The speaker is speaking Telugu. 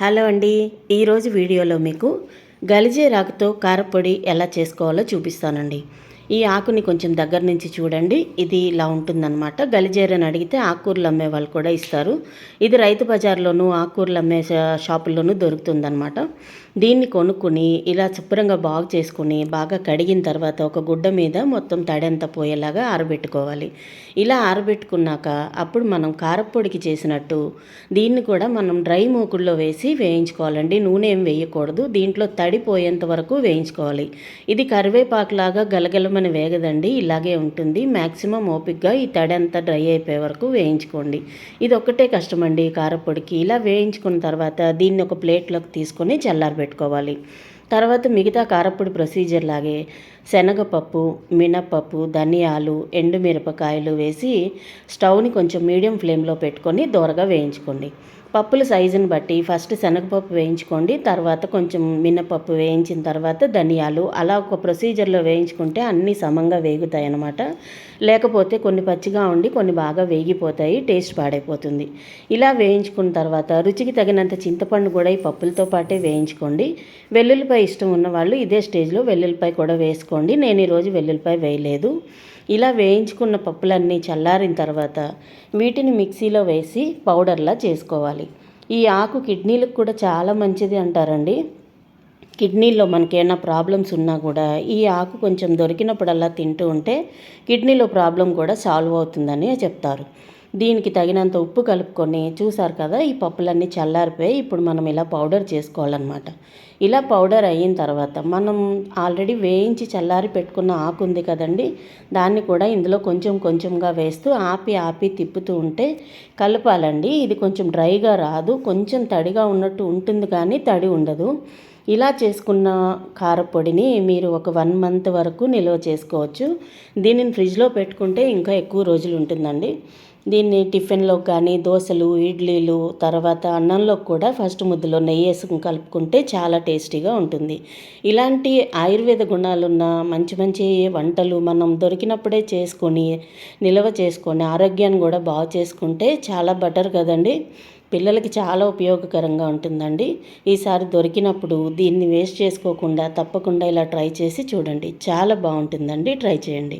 హలో అండి. ఈరోజు వీడియోలో మీకు గలిజే రాకుతో కారపొడి ఎలా చేసుకోవాలో చూపిస్తానండి. ఈ ఆకుని కొంచెం దగ్గర నుంచి చూడండి. ఇది ఇలా ఉంటుందన్నమాట. గలిజేరని అడిగితే ఆకుకూరలు అమ్మే వాళ్ళు కూడా ఇస్తారు. ఇది రైతు బజార్లోనూ ఆకుకూరలు అమ్మే షాపుల్లోనూ దొరుకుతుందన్నమాట. దీన్ని కొనుక్కుని ఇలా శుభ్రంగా బాగు చేసుకుని బాగా కడిగిన తర్వాత ఒక గుడ్డ మీద మొత్తం తడంతా పోయేలాగా ఆరబెట్టుకోవాలి. ఇలా ఆరబెట్టుకున్నాక అప్పుడు మనం కారపొడికి చేసినట్టు దీన్ని కూడా మనం డ్రై మూకుల్లో వేసి వేయించుకోవాలండి. నూనె ఏం వేయకూడదు. దీంట్లో తడి పోయేంత వరకు వేయించుకోవాలి. ఇది కరివేపాకులాగా గలగలమని వేగదండి ఇలాగే ఉంటుంది. మ్యాక్సిమం ఓపిక్గా ఈ తడి అంతా డ్రై అయిపోయే వరకు వేయించుకోండి. ఇది ఒక్కటే కష్టమండి కారపొడికి. కారప్పొడికి ఇలా వేయించుకున్న తర్వాత దీన్ని ఒక ప్లేట్లోకి తీసుకొని చల్లారబెట్టుకోవాలి తర్వాత మిగతా కారప్పొడి ప్రొసీజర్ లాగే శనగపప్పు మినపప్పు ధనియాలు ఎండుమిరపకాయలు వేసి స్టవ్ని కొంచెం మీడియం ఫ్లేమ్లో పెట్టుకొని దోరగా వేయించుకోండి. పప్పుల సైజుని బట్టి ఫస్ట్ శనగపప్పు వేయించుకోండి తర్వాత కొంచెం మినపప్పు వేయించిన తర్వాత ధనియాలు. అలా ఒక ప్రొసీజర్లో వేయించుకుంటే అన్నీ సమంగా వేగుతాయి అన్నమాట. లేకపోతే కొన్ని పచ్చిగా ఉండి కొన్ని బాగా వేగిపోతాయి టేస్ట్ పాడైపోతుంది. ఇలా వేయించుకున్న తర్వాత రుచికి తగినంత చింతపండు కూడా ఈ పప్పులతో పాటే వేయించుకోండి. వెల్లుల్లిపాయ ఇష్టం ఉన్న వాళ్ళు ఇదే స్టేజ్లో వెల్లుల్లిపాయ కూడా వేసుకోండి. నేను ఈరోజు వెల్లుల్లిపాయ వేయలేదు. ఇలా వేయించుకున్న పప్పులన్నీ చల్లారిన తర్వాత వీటిని మిక్సీలో వేసి పౌడర్లా చేసుకోవాలి. ఈ ఆకు కిడ్నీలకు కూడా చాలా మంచిది అంటారండి. కిడ్నీలో మనకేమైనా ప్రాబ్లమ్స్ ఉన్నా కూడా ఈ ఆకు కొంచెం దొరికినప్పుడల్లా తింటూ ఉంటే కిడ్నీలో ప్రాబ్లం కూడా సాల్వ్ అవుతుందని చెప్తారు. దీనికి తగినంత ఉప్పు కలుపుకొని చూసారు కదా ఈ పప్పులన్నీ చల్లారిపోయి ఇప్పుడు మనం ఇలా పౌడర్ చేసుకోవాలన్నమాట. ఇలా పౌడర్ అయిన తర్వాత మనం ఆల్రెడీ వేయించి చల్లారి పెట్టుకున్న ఆకు ఉంది కదండి దాన్ని కూడా ఇందులో కొంచెం కొంచెంగా వేస్తూ ఆపి ఆపి తిప్పుతూ ఉంటే కలపాలండి. ఇది కొంచెం డ్రైగా రాదు కొంచెం తడిగా ఉన్నట్టు ఉంటుంది కానీ తడి ఉండదు. ఇలా చేసుకున్న కారపొడిని మీరు ఒక వన్ మంత్ వరకు నిల్వ చేసుకోవచ్చు. దీనిని ఫ్రిడ్జ్లో పెట్టుకుంటే ఇంకా ఎక్కువ రోజులు ఉంటుందండి. దీన్ని టిఫిన్లో కానీ దోశలు ఇడ్లీలు తర్వాత అన్నంలో కూడా ఫస్ట్ ముద్దలో నెయ్యి వేసుకుని కలుపుకుంటే చాలా టేస్టీగా ఉంటుంది. ఇలాంటి ఆయుర్వేద గుణాలున్న మంచి మంచి వంటలు మనం దొరికినప్పుడే చేసుకొని నిల్వ చేసుకొని ఆరోగ్యాన్ని కూడా బాగు చేసుకుంటే చాలా బెటర్ కదండి. పిల్లలకి చాలా ఉపయోగకరంగా ఉంటుందండి. ఈసారి దొరికినప్పుడు దీన్ని వేస్ట్ చేసుకోకుండా తప్పకుండా ఇలా ట్రై చేసి చూడండి. చాలా బాగుంటుందండి. ట్రై చేయండి.